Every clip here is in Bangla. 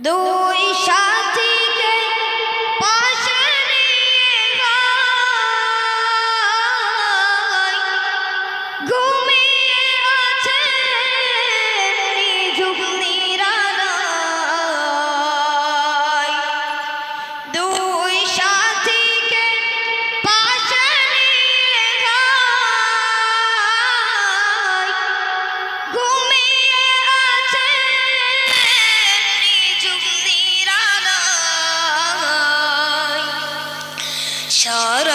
Do.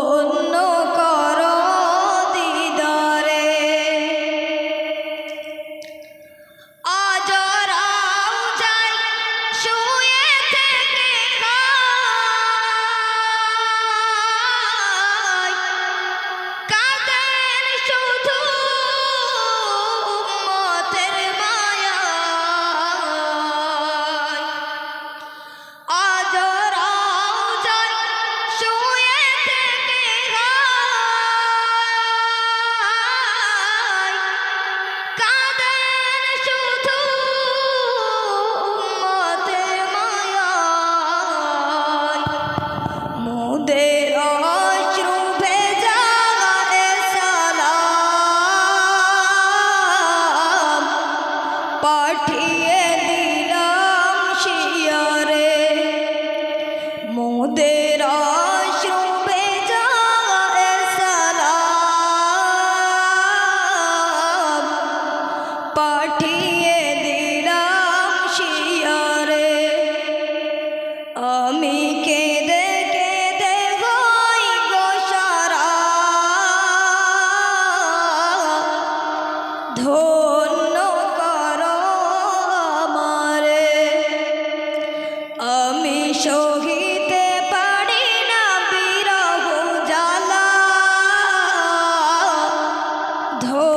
ধন্য পাঠিয়ে দিলাম শিয়রে। মোদের আশ্রমে সালাম। পাঠিয়ে দিলাম শিয়রে। আমি কেঁদে কেঁদে হই গোসারা ধো সহিতে পারি না বিরহ জ্বালা। ধো